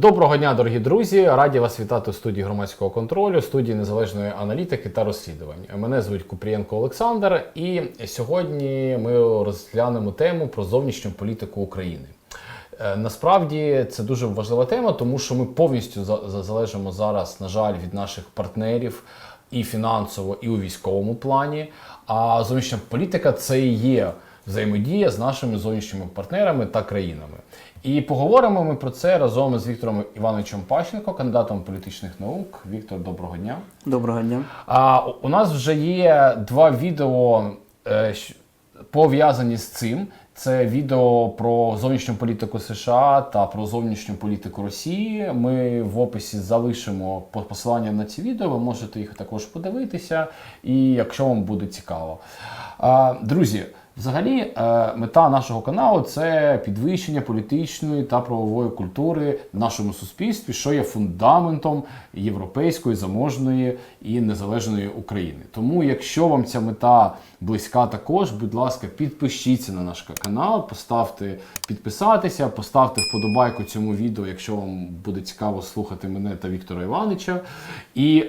Доброго дня, дорогі друзі! Раді вас вітати у студії громадського контролю, студії незалежної аналітики та розслідувань. Мене звуть Купрієнко Олександр, і сьогодні ми розглянемо тему про зовнішню політику України. Е, Насправді це дуже важлива тема, тому що ми повністю за- за- залежимо зараз, на жаль, від наших партнерів і фінансово, і у військовому плані. А зовнішня політика це і є взаємодія з нашими зовнішніми партнерами та країнами. І поговоримо ми про це разом з Віктором Івановичем Пащенко, кандидатом політичних наук. Віктор, доброго дня. Доброго дня. А у- нас вже є два відео е, пов'язані з цим. Це відео про зовнішню політику США та про зовнішню політику Росії. Ми в описі залишимо по- посилання на ці відео. Ви можете їх також подивитися, і якщо вам буде цікаво. А, Друзі, взагалі, е, мета нашого каналу це підвищення політичної та правової культури в нашому суспільстві, що є фундаментом європейської заможної і незалежної України. Тому, якщо вам ця мета близька також, будь ласка, підпишіться на наш канал, поставте підписатися, поставте вподобайку цьому відео, якщо вам буде цікаво слухати мене та Віктора Івановича. І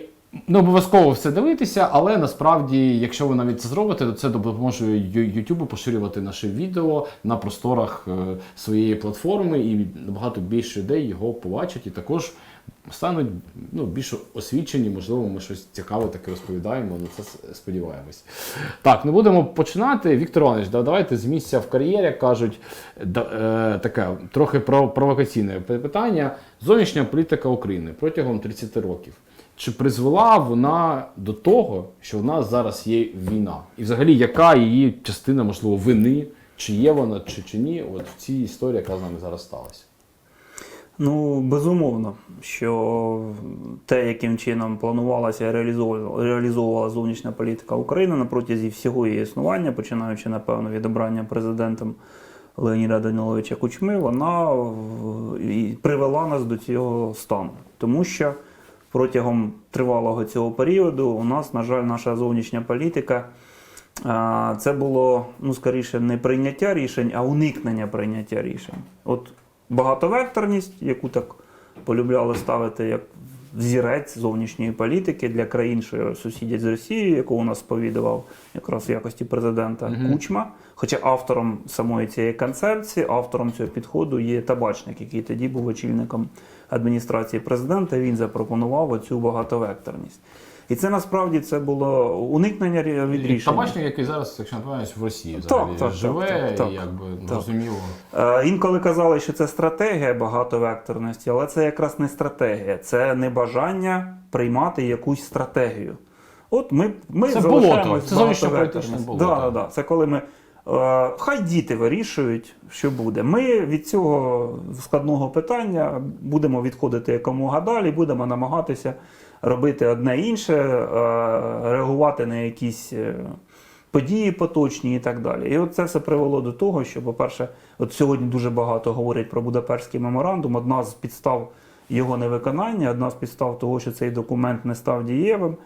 не обов'язково все дивитися, але насправді, якщо ви навіть це зробите, то це допоможе YouTube поширювати наше відео на просторах е, своєї платформи, і набагато більше людей його побачать і також стануть ну, більш освічені. Можливо, ми щось цікаве таке розповідаємо. На це сподіваємось. Так, ну будемо починати. Віктор Іванович, да, давайте з місця в кар'єрі кажуть да, е, таке трохи про- провокаційне питання. Зовнішня політика України протягом 30 років. Чи призвела вона до того, що в нас зараз є війна? І взагалі, яка її частина, можливо, вини, чи є вона, чи, чи ні, от в цій історії, яка з нами зараз сталася? Ну, безумовно, що те, яким чином планувалася і реалізовувала, зовнішня політика України на протязі всього її існування, починаючи, напевно, від обрання президентом Леоніда Даниловича Кучми, вона привела нас до цього стану. Тому що протягом тривалого цього періоду у нас, на жаль, наша зовнішня політика. Це було ну скоріше не прийняття рішень, а уникнення прийняття рішень. От багатовекторність, яку так полюбляли ставити як взірець зовнішньої політики для країн, що сусідять з Росією, яку у нас сповідував якраз в якості президента Мгм. Кучма. Хоча автором самої цієї концепції, автором цього підходу є табачник, який тоді був очільником адміністрації президента. Він запропонував оцю багатовекторність. І це насправді це було уникнення від рішення. Табачник, який зараз, якщо не помиляюсь, в Росії Так, взагалі так, живе, так, так, і якби так. зрозуміло. Е, Інколи казали, що це стратегія багатовекторності, але це якраз не стратегія, це не бажання приймати якусь стратегію. От ми, ми Це болото, це зовнішньополітичне болото. Да, да, да. Це коли ми. е, Хай діти вирішують, що буде. Ми від цього складного питання будемо відходити якомога далі, будемо намагатися робити одне інше, е, реагувати на якісь е, події поточні і так далі. І от це все привело до того, що, по-перше, от сьогодні дуже багато говорять про Будапештський меморандум. Одна з підстав його невиконання, одна з підстав того, що цей документ не став дієвим.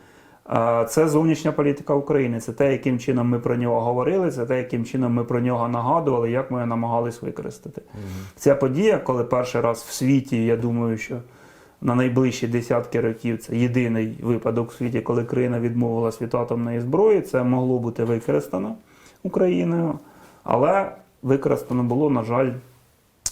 Це зовнішня політика України. Це те, яким чином ми про нього говорили, це те, яким чином ми про нього нагадували, як ми його намагались використати. Ця подія, коли перший раз в світі, я думаю, що на найближчі десятки років це єдиний випадок в світі, коли країна відмовилась від атомної зброї. Це могло бути використано Україною, але використано було, на жаль,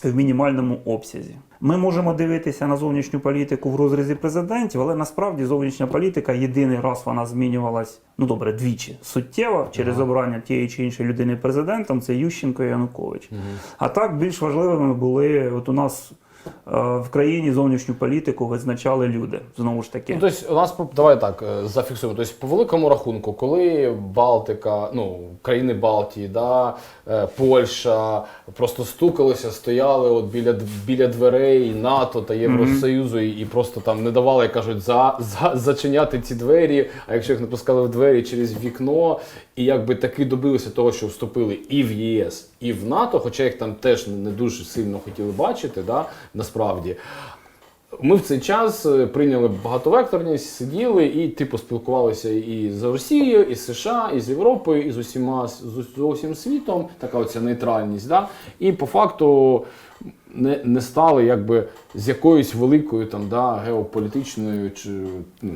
в мінімальному обсязі. Ми можемо дивитися на зовнішню політику в розрізі президентів, але насправді зовнішня політика єдиний раз вона змінювалась, ну добре, двічі суттєво через Ага. обрання тієї чи іншої людини президентом. Це Ющенко і Янукович. А так більш важливими були от у нас в країні зовнішню політику визначали люди. Знову ж таки. Ну, тобто, у нас давай так е, зафіксуємо. Тобто, по великому рахунку, коли Балтика, ну країни Балтії, да, е, Польща просто стукалися, стояли от біля біля дверей НАТО та Євросоюзу і, і просто там не давали, як кажуть, за, за зачиняти ці двері. А якщо їх не пускали в двері через вікно, і якби таки добилися того, що вступили і в ЄС, і в НАТО, хоча їх там теж не дуже сильно хотіли бачити, да, насправді. Ми в цей час е, прийняли багатовекторність, сиділи і типу спілкувалися і з Росією, і з США, і з Європою, і з усіма з, усім світом. Така оця нейтральність. Да? І по факту не, не стали якби з якоюсь великою там, да, геополітичною чи ну,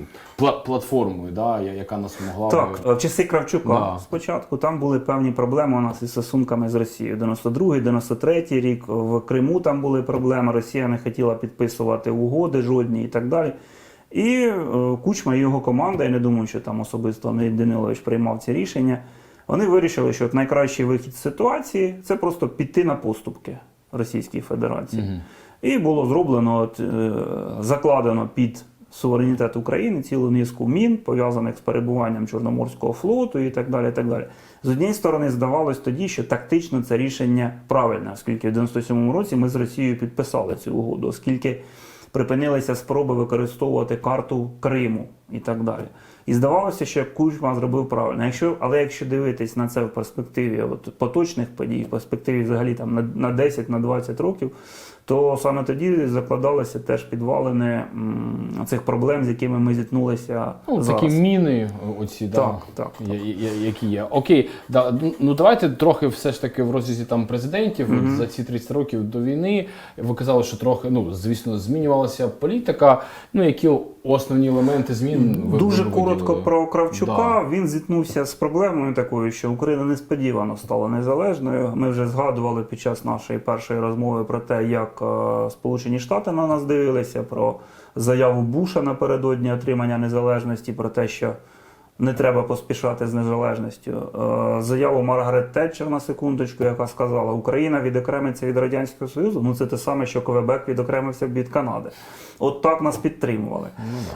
платформою, да, яка нас могла Так, в часи Кравчука Да. спочатку там були певні проблеми у нас із стосунками з Росією. 92-й, 93-й рік в Криму там були проблеми. Росія не хотіла підписувати угоди жодні і так далі. І е, Кучма і його команда, я не думаю, що там особисто Леонід Данилович приймав ці рішення. Вони вирішили, що найкращий вихід з ситуації це просто піти на поступки Російській Федерації. І було зроблено, от, е, закладено під суверенітет України цілу низку мін, пов'язаних з перебуванням Чорноморського флоту і так далі. І так далі. З однієї сторони, здавалось тоді, що тактично це рішення правильне, оскільки в 97-му році ми з Росією підписали цю угоду, оскільки припинилися спроби використовувати карту Криму і так далі. І здавалося, що Кучма зробив правильно. Якщо, але якщо дивитись на це в перспективі от, поточних подій, в перспективі взагалі там, на, на 10 на 20 років, то саме тоді закладалися теж підвалини м, цих проблем, з якими ми зіткнулися Ну, зараз. такі міни, оці, да, Так, так, я- я- які є. Окей, да, ну- ну давайте трохи все ж таки в розрізі там президентів от за ці 30 років до війни. Ви казали, що трохи, ну звісно, змінювалася політика. Ну які основні елементи змін ви Дуже коротко про Кравчука. Да. Він зіткнувся з проблемою такою, що Україна несподівано стала незалежною. Ми вже згадували під час нашої першої розмови про те, як е, Сполучені Штати на нас дивилися, про заяву Буша напередодні отримання незалежності, про те, що не треба поспішати з незалежністю. Е, Заяву Маргарет Тетчер на секундочку, яка сказала, Україна відокремиться від Радянського Союзу. Ну це те саме, що Квебек відокремився від Канади. От так нас підтримували.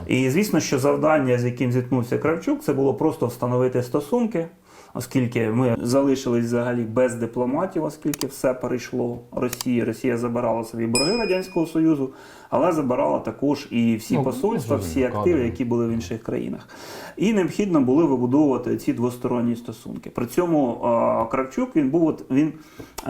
І звісно, що завдання, з яким зіткнувся Кравчук, це було просто встановити стосунки. Оскільки ми залишились взагалі без дипломатів, оскільки все перейшло Росії. Росія забирала собі борги Радянського Союзу, але забирала також і всі Ну, посольства, всі активи, які були в інших країнах. І необхідно було вибудовувати ці двосторонні стосунки. При цьому е, Кравчук він був от, він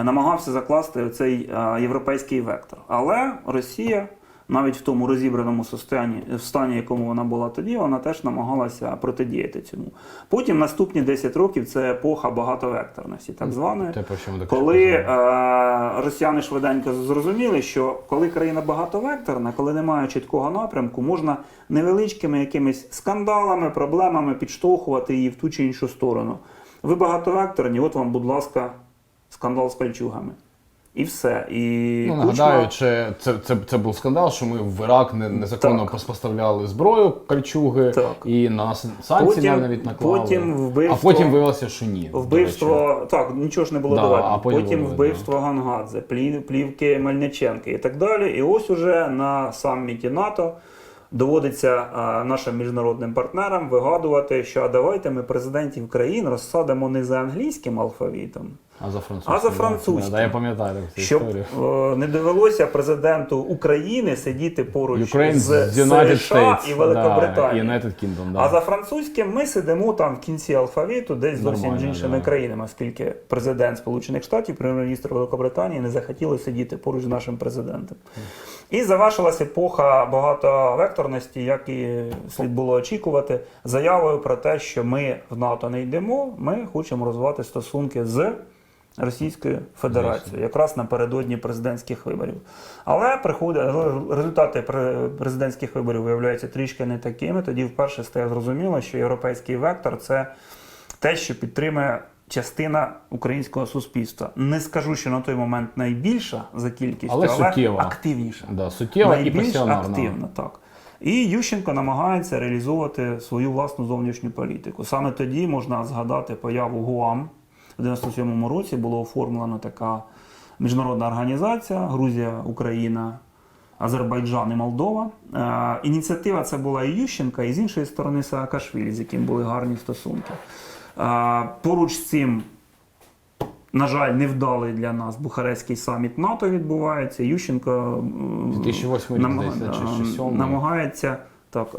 намагався закласти цей е, європейський вектор. Але Росія. Навіть в тому розібраному состоянні, в стані, якому вона була тоді, вона теж намагалася протидіяти цьому. Потім наступні 10 років це епоха багатовекторності, так званої. Коли е, росіяни швиденько зрозуміли, що коли країна багатовекторна, коли немає чіткого напрямку, можна невеличкими якимись скандалами, проблемами підштовхувати її в ту чи іншу сторону. Ви багатовекторні, от вам, будь ласка, скандал з пальчугами. І все. І Ну, Кучма- нагадаю, чи це, це, це був скандал, що ми в Ірак не, незаконно Так. поставляли зброю кальчуги Так. і нас санкції Потім- навіть наклали. потім вбивство- А потім виявилося, що ні. Вбивство, так, нічого ж не було Да, доведено. а потім потім було вбивство Гангадзе, плів- плівки Мельниченки і так далі. І ось уже на саміті НАТО доводиться а, нашим міжнародним партнерам вигадувати, що а давайте ми президентів країн розсадимо не за англійським алфавітом, А за французьким. А за французьким. Да, я пам'ятаю таку цю щоб історію. е, не довелося президенту України сидіти поруч Ukraine з United США States і Великобританії. Да, United Kingdom, да. А за французьким ми сидимо там в кінці алфавіту, десь зовсім з іншими да. країнами, оскільки президент Сполучених Штатів, прем'єр-міністр Великобританії не захотіли сидіти поруч з нашим президентом. І завершилася епоха багатовекторності, як і слід було очікувати, заявою про те, що ми в НАТО не йдемо, ми хочемо розвивати стосунки з. Російською Федерацією, якраз напередодні президентських виборів. Але приходить результати президентських виборів виявляються трішки не такими. Тоді вперше стає зрозуміло, що європейський вектор це те, що підтримує частина українського суспільства. Не скажу, що на той момент найбільша за кількістю, Але але, суттєва. активніша. Да, суттєва і Найбільш пасіонарна. активна, так. І Ющенко намагається реалізовувати свою власну зовнішню політику. Саме тоді можна згадати появу ГУАМ. В 97-му році було оформлена така міжнародна організація Грузія, Україна, Азербайджан і Молдова. Е, ініціатива це була і Ющенка, і з іншої сторони Саакашвілі, з яким були гарні стосунки. Е, поруч з цим на жаль, невдалий для нас Бухарестський саміт НАТО відбувається. Ющенко 2008 рік, намага- здається, чи м, 2007. намагається так,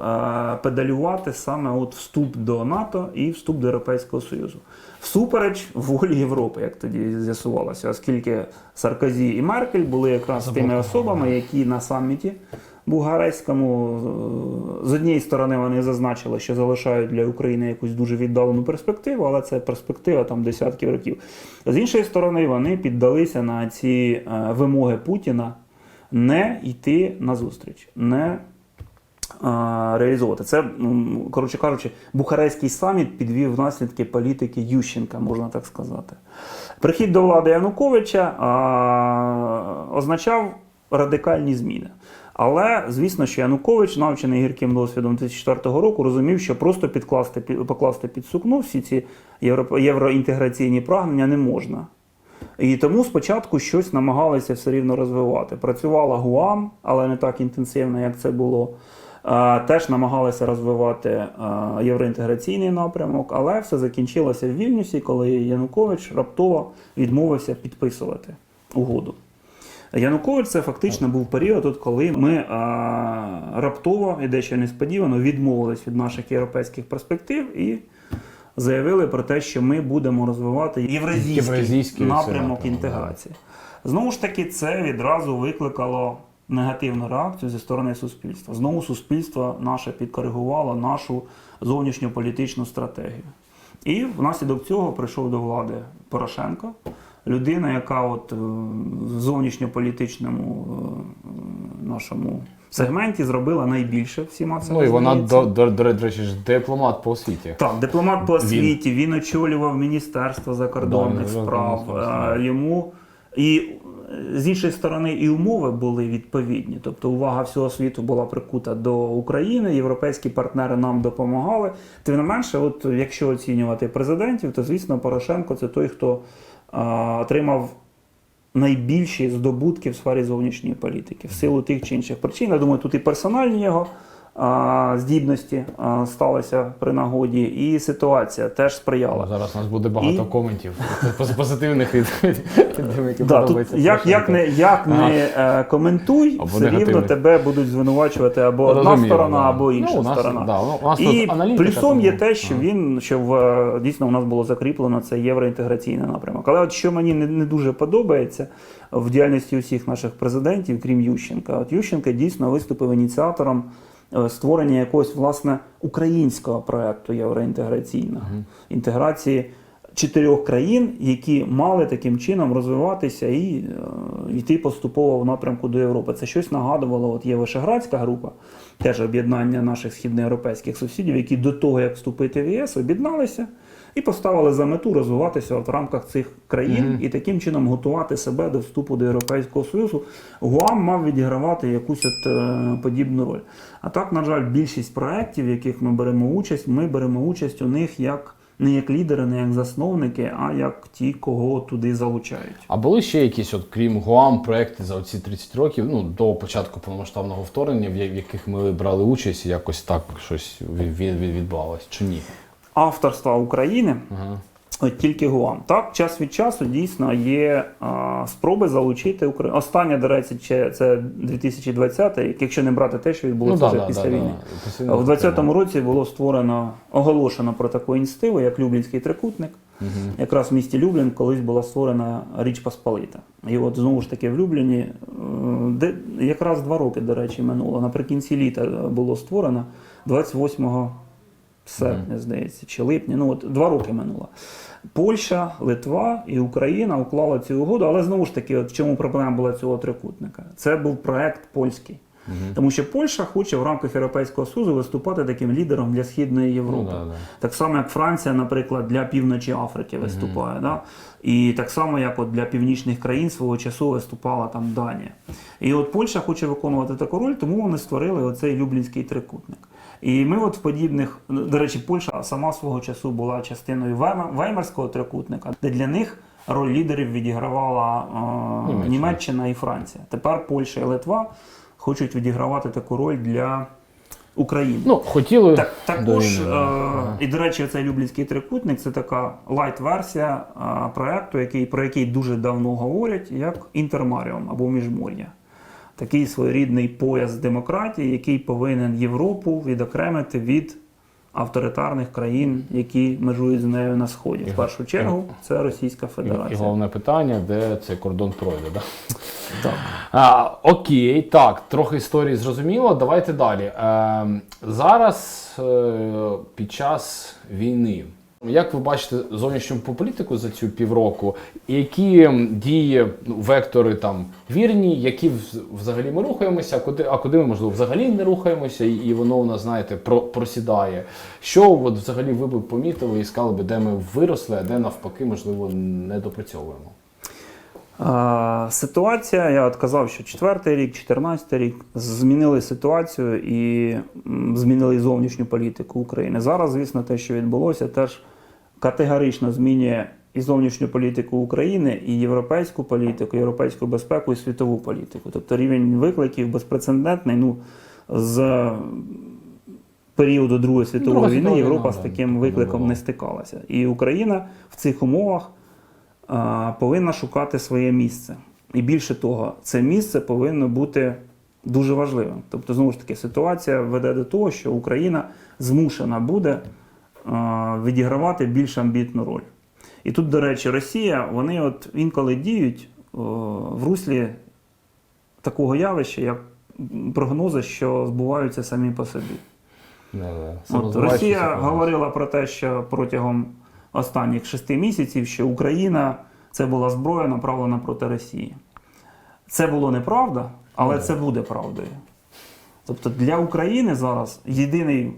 педалювати саме от вступ до НАТО і вступ до Європейського Союзу. Всупереч волі Європи, як тоді з'ясувалося, оскільки Саркозі і Меркель були якраз тими особами, які на саміті Бугарецькому з однієї сторони вони зазначили, що залишають для України якусь дуже віддалену перспективу, але це перспектива там десятків років. З іншої сторони, вони піддалися на ці е, вимоги Путіна не йти на зустріч, не реалізовувати. Це, коротше кажучи, Бухарестський саміт підвів наслідки політики Ющенка, можна так сказати. Прихід до влади Януковича а, означав радикальні зміни. Але звісно, що Янукович, навчений гірким досвідом 2004 року, розумів, що просто підкласти, під- покласти під сукно всі ці євро- євроінтеграційні прагнення не можна. І тому спочатку щось намагалися все рівно розвивати. Працювала ГУАМ, але не так інтенсивно, як це було. Теж намагалися розвивати євроінтеграційний напрямок, але все закінчилося в Вільнюсі, коли Янукович раптово відмовився підписувати угоду. Янукович це фактично був період, от коли ми раптово і дещо несподівано відмовились від наших європейських перспектив і заявили про те, що ми будемо розвивати Євразійський напрямок, інтеграції. Знову ж таки, це відразу викликало негативну реакцію зі сторони суспільства. Знову суспільство наше підкоригувало нашу зовнішньополітичну стратегію. І внаслідок цього прийшов до влади Порошенко, людина, яка от е, в зовнішньополітичному е, нашому сегменті зробила найбільше всіма цими. Ну і вона до, до, до, до речі ж дипломат по освіті. Так, дипломат по Він. освіті, він, очолював Міністерство закордонних Да, справ. Е, Йому і з іншої сторони, і умови були відповідні. Тобто увага всього світу була прикута до України, європейські партнери нам допомагали. Тим не менше, от якщо оцінювати президентів, то звісно Порошенко це той, хто е, отримав найбільші здобутки в сфері зовнішньої політики в силу тих чи інших причин. Я думаю, тут і персональні його а, здібності сталися при нагоді, і ситуація теж сприяла. Зараз у нас буде багато І- коментів позитивних від, які Да, тут як, як не, як не е, коментуй, Або все рівно тебе будуть звинувачувати або одна Розуміло, сторона, да. або інша Ну, у нас, сторона. Да, ну, у нас І аналітика, плюсом є те, що Ага. він що в е, дійсно у нас було закріплено це євроінтеграційний напрямок. Але от що мені не, не дуже подобається в діяльності усіх наших президентів, крім Ющенка, от Ющенка дійсно виступив ініціатором створення якогось власне українського проекту євроінтеграційного інтеграції. Чотирьох країн, які мали таким чином розвиватися і е, йти поступово в напрямку до Європи. Це щось нагадувало. От є Вишеградська група, теж об'єднання наших східноєвропейських сусідів, які до того, як вступити в ЄС, об'єдналися і поставили за мету розвиватися в рамках цих країн Мгм. і таким чином готувати себе до вступу до Європейського Союзу. ГУАМ мав відігравати якусь от е, подібну роль. А так, на жаль, більшість проєктів, в яких ми беремо участь, ми беремо участь у них як не як лідери, не як засновники, а як ті, кого туди залучають. А були ще якісь, от крім Гуам, проекти за оці 30 років, ну до початку повномасштабного вторгнення, в яких ми брали участь, і якось так щось від, від, відбувалось, чи ні? Авторства України Ага. От тільки ГУАМ. Так, час від часу дійсно є а, спроби залучити Україну. Остання, до речі, це 2020 рік, якщо не брати те, що відбулося вже після війни. Після В 2020 році було створено, оголошено про таку ініціативу, як Люблінський трикутник. Мгм. Якраз в місті Люблін колись була створена Річ Посполита. І от знову ж таки в Любліні, е, де якраз два роки, до речі, минуло. Наприкінці літа було створено 28 серпня, здається, чи липня. Ну от два роки минуло. Польща, Литва і Україна уклали цю угоду, але знову ж таки, от в чому проблема була цього трикутника? Це був проект польський. Тому що Польща хоче в рамках Європейського Союзу виступати таким лідером для Східної Європи. Ну, да, да. Так само, як Франція, наприклад, для півночі Африки виступає. Да? І так само, як от для північних країн свого часу виступала там Данія. І от Польща хоче виконувати таку роль, тому вони створили оцей Люблінський трикутник. І ми от в подібних, до речі, Польща сама свого часу була частиною Веймарського трикутника, де для них роль лідерів відігравала е, Німеччина. І Франція. Тепер Польща і Литва хочуть відігравати таку роль для України. Ну, хотіли. Так, також, війни, е. Ага. і до речі, цей Люблінський трикутник це така лайт-версія е, проекту, який, про який дуже давно говорять, як Інтермаріум або Міжмор'я. Такий своєрідний пояс демократії, який повинен Європу відокремити від авторитарних країн, які межують з нею на сході. В першу чергу це Російська І, і Федерація. головне питання, де цей кордон пройде. Да? Так. А, окей, так, трохи історії зрозуміло. Давайте далі. Е, зараз е, під час війни. Як ви бачите зовнішню політику за цю півроку, які дії, ну, вектори там вірні, які взагалі ми рухаємося, куди, а куди ми можливо взагалі не рухаємося, і, і воно у нас, знаєте, про, просідає. Що от взагалі ви б помітили і сказали би, де ми виросли, а де навпаки, можливо, не допрацьовуємо? А, Ситуація, я от казав, що четвертий рік, 14 рік змінили ситуацію і змінили зовнішню політику України. Зараз, звісно, те, що відбулося, теж категорично змінює і зовнішню політику України, і європейську політику, європейську безпеку, і світову політику. Тобто рівень викликів безпрецедентний. Ну, з періоду Другої світової Друга війни Європа з таким викликом не стикалася. І Україна в цих умовах повинна шукати своє місце. І більше того, це місце повинно бути дуже важливим. Тобто, знову ж таки, ситуація веде до того, що Україна змушена буде відігравати більш амбітну роль. І тут, до речі, Росія, вони от інколи діють в руслі такого явища, як прогнози, що збуваються самі по собі. От Росія говорила про те, що протягом останніх шести місяців, що Україна це була зброя направлена проти Росії. Це було неправда, але це буде правдою. Тобто для України зараз єдиний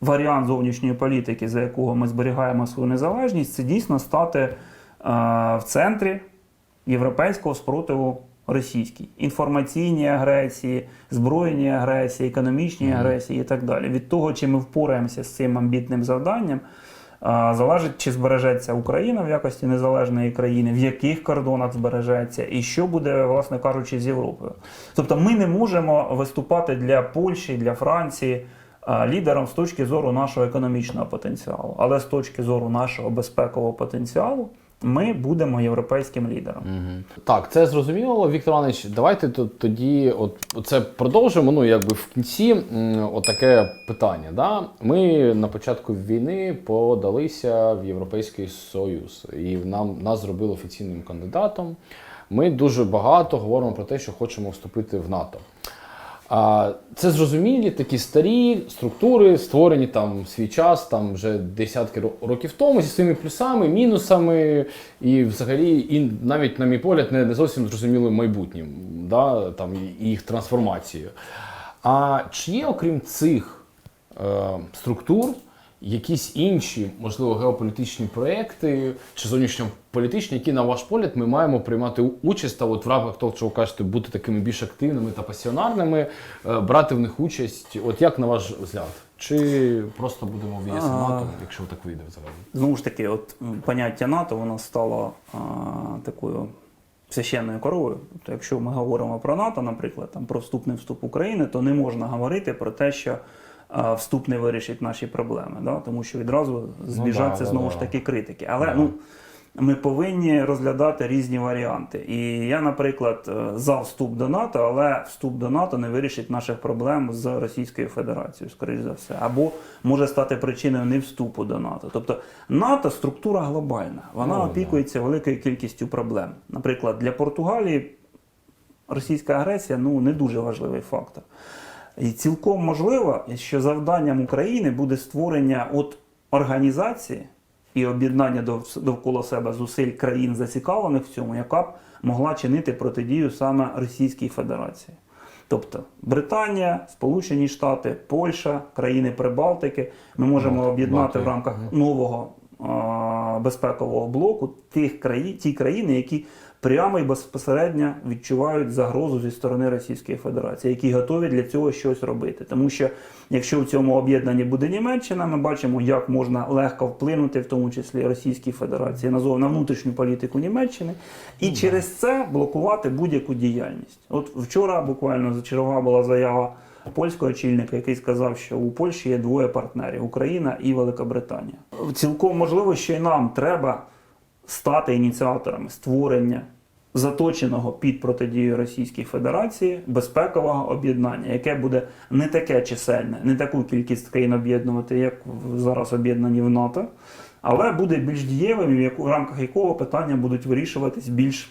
варіант зовнішньої політики, за якого ми зберігаємо свою незалежність, це дійсно стати е, в центрі європейського спротиву російській. Інформаційній агресії, збройній агресії, економічній агресії і так далі. Від того, чи ми впораємося з цим амбітним завданням, залежить, чи збережеться Україна в якості незалежної країни, в яких кордонах збережеться, і що буде, власне кажучи, з Європою. Тобто ми не можемо виступати для Польщі, для Франції лідером з точки зору нашого економічного потенціалу, але з точки зору нашого безпекового потенціалу. Ми будемо європейським лідером. Так, це зрозуміло, Віктор Іванович. Давайте то- тоді, от це продовжимо. Ну, якби в кінці отаке питання. Да? Ми на початку війни подалися в Європейський Союз, і нам нас зробили офіційним кандидатом. Ми дуже багато говоримо про те, що хочемо вступити в НАТО. А, це зрозумілі такі старі структури, створені там свій час, там вже десятки років тому, зі своїми плюсами, мінусами, і взагалі, і навіть, на мій погляд, не зовсім зрозумілим майбутнім, да, там, і їх трансформацією. А чи є, окрім цих е, структур, якісь інші, можливо, геополітичні проекти чи зовнішньополітичні, які, на ваш погляд, ми маємо приймати участь та от в рамках того, що ви кажете, бути такими більш активними та пасіонарними, е, брати в них участь. От як на ваш взгляд? Чи просто будемо в ЄС НАТО, якщо так вийде взагалі? Знову ж таки, от поняття НАТО воно стало а, такою священною коровою. Тобто, якщо ми говоримо про НАТО, наприклад, там про вступ не вступ України, то не можна говорити про те, що вступ не вирішить наші проблеми, да? тому що відразу збіжаться да, знову да, ж таки критики. Але Да. ну. Ми повинні розглядати різні варіанти. І я, наприклад, е, за вступ до НАТО, але вступ до НАТО не вирішить наших проблем з Російською Федерацією, скоріш за все, або може стати причиною не вступу до НАТО. Тобто НАТО структура глобальна, вона Ну, да. опікується великою кількістю проблем. Наприклад, для Португалії російська агресія ну не дуже важливий фактор. І цілком можливо, що завданням України буде створення от організації і об'єднання довкола себе зусиль країн зацікавлених в цьому, яка б могла чинити протидію саме Російській Федерації. Тобто Британія, Сполучені Штати, Польща, країни Прибалтики. Ми можемо об'єднати в рамках нового а, безпекового блоку тих країн, ті країни, які прямо і безпосередньо відчувають загрозу зі сторони Російської Федерації, які готові для цього щось робити. Тому що якщо в цьому об'єднанні буде Німеччина, ми бачимо, як можна легко вплинути, в тому числі Російській Федерації, назов на внутрішню політику Німеччини, і через це блокувати будь-яку діяльність. От вчора буквально чергова була заява польського очільника, який сказав, що у Польщі є двоє партнерів Україна і Великобританія. Цілком можливо, що і нам треба стати ініціаторами створення заточеного під протидію Російській Федерації безпекового об'єднання, яке буде не таке чисельне, не таку кількість країн об'єднувати, як зараз об'єднані в НАТО, але буде більш дієвим, в рамках якого питання будуть вирішуватись більш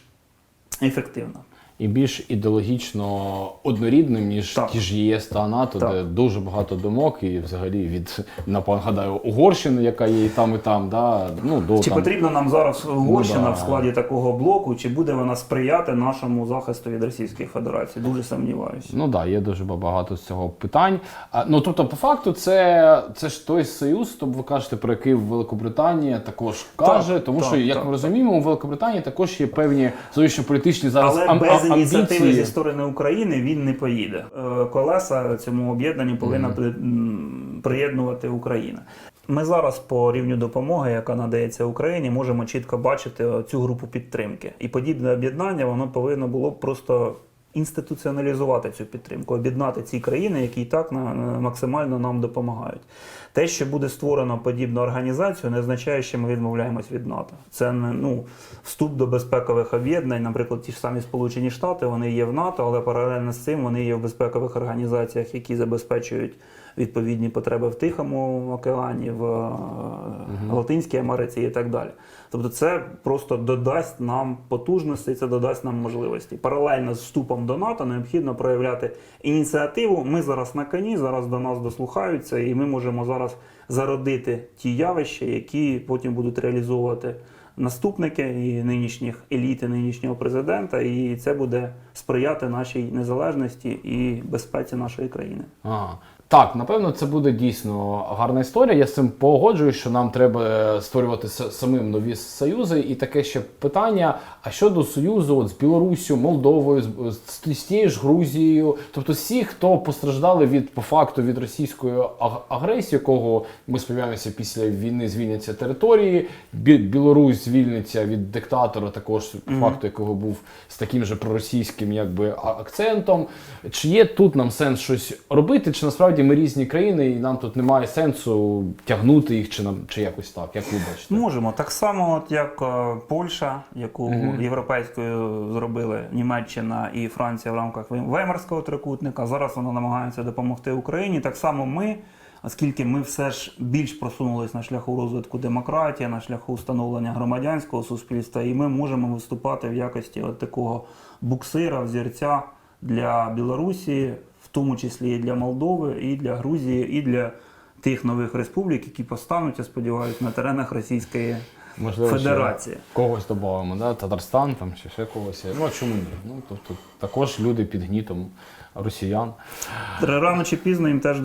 ефективно. І більш ідеологічно однорідним, ніж Так. ті ж ЄС та НАТО, Так. де дуже багато думок, і взагалі від нагадаю, Угорщини, яка є і там, і там, да, ну, до Чи там, потрібна нам зараз Угорщина Ну, да. в складі такого блоку, чи буде вона сприяти нашому захисту від Російської Федерації? Дуже сумніваюся. Ну так, да, є дуже багато з цього питань. А, ну тобто, по факту, це, це ж той союз, тобто ви кажете, про який Великобританія також каже, тому так, що, як так, ми розуміємо, у Великобританії також є певні зовнішньополітичні зараз Але ам- без ініціативи амбіції. зі сторони України він не поїде. Е, Колеса цьому об'єднанню повинна м, приєднувати Україна. Ми зараз по рівню допомоги, яка надається Україні, можемо чітко бачити цю групу підтримки. І подібне об'єднання воно повинно було б просто інституціоналізувати цю підтримку, об'єднати ці країни, які і так максимально нам допомагають. Те, що буде створено подібну організацію, не означає, що ми відмовляємось від НАТО. Це не ну вступ до безпекових об'єднань. Наприклад, ті ж самі Сполучені Штати вони є в НАТО, але паралельно з цим вони є в безпекових організаціях, які забезпечують відповідні потреби в Тихому океані, в е, Латинській Америці і так далі. Тобто, це просто додасть нам потужності, це додасть нам можливості. Паралельно з вступом до НАТО необхідно проявляти ініціативу. Ми зараз на коні, зараз до нас дослухаються, і ми можемо зараз зародити ті явища, які потім будуть реалізовувати наступники і нинішніх еліти нинішнього президента, і це буде сприяти нашій незалежності і безпеці нашої країни. А, так, напевно, це буде дійсно гарна історія. Я з цим погоджуюсь, що нам треба е, створювати самим нові союзи. І таке ще питання: а щодо союзу от, з Білоруссю, Молдовою, з, з, з тією ж Грузією, тобто всі, хто постраждали від по факту від російської аг- агресії, якого ми сподіваємося після війни звільняться території. Білорусь звільниться від диктатора, також по факту якого був з таким же проросійським якби акцентом. Чи є тут нам сенс щось робити, чи насправді ми різні країни, і нам тут немає сенсу тягнути їх, чи нам чи якось так, як ви бачите? Можемо так само, от як е, Польща, яку європейською зробили Німеччина і Франція в рамках Вей- Веймарського трикутника. Зараз вона намагається допомогти Україні. Так само ми, оскільки ми все ж більш просунулись на шляху розвитку демократії, на шляху встановлення громадянського суспільства, і ми можемо виступати в якості от такого буксира, взірця для Білорусі, в тому числі і для Молдови, і для Грузії, і для тих нових республік, які постануть, я сподіваюся, на теренах Російської Можливо, ще когось додамо, да? Татарстан там чи ще когось. Ну а чому ні? Ну тобто також люди під гнітом росіян. Рано чи пізно їм теж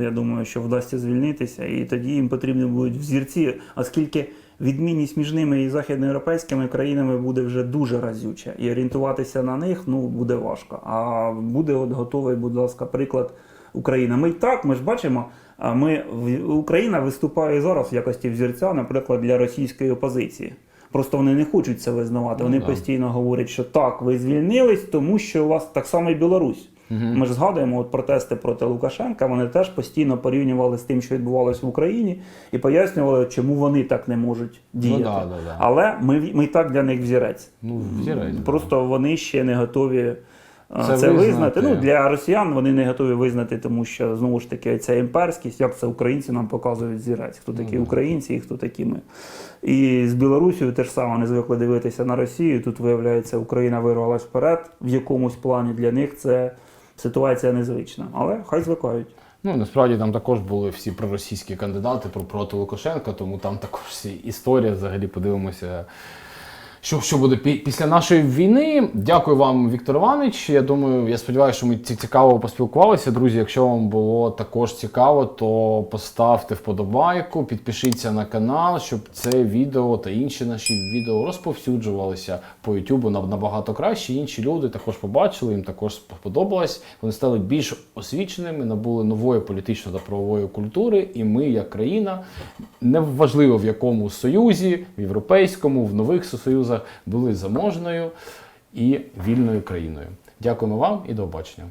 я думаю, що вдасться звільнитися, і тоді їм потрібні будуть взірці, оскільки відмінність між ними і західноєвропейськими країнами буде вже дуже разюча, і орієнтуватися на них ну буде важко. А буде от готовий, будь ласка, приклад Україна. Ми й так, ми ж бачимо. Ми Україна виступає зараз в якості взірця, наприклад, для російської опозиції. Просто вони не хочуть це визнавати. Вони да. постійно говорять, що так, ви звільнились, тому що у вас так само і Білорусь. Ми ж згадуємо от протести проти Лукашенка. Вони теж постійно порівнювали з тим, що відбувалось в Україні, і пояснювали, чому вони так не можуть діяти. да, да, да. Але ми, ми і так для них взірець. Ну, взірець. да. Просто вони ще не готові. Це Це, визнати. визнати. Ну, для росіян вони не готові визнати, тому що знову ж таки ця імперськість, як це українці нам показують зірець, хто такі українці і хто такі ми. І з Білорусією теж саме не звикли дивитися на Росію. Тут виявляється, Україна вирвалась вперед. В якомусь плані для них це ситуація незвична. Але хай звикають. Ну, насправді там також були всі проросійські кандидати про проти Лукашенка, тому там також всі історія. Взагалі подивимося, що, що буде після нашої війни. Дякую вам, Віктор Іванович. Я думаю, я сподіваюся, що ми цікаво поспілкувалися. Друзі, якщо вам було також цікаво, то поставте вподобайку, підпишіться на канал, щоб це відео та інші наші відео розповсюджувалися по YouTube набагато краще. Інші люди також побачили, їм також сподобалось. Вони стали більш освіченими, набули нової політичної та правової культури. І ми, як країна, неважливо в якому союзі, в європейському, в нових союзах, були заможною і вільною країною. Дякуємо вам і до побачення.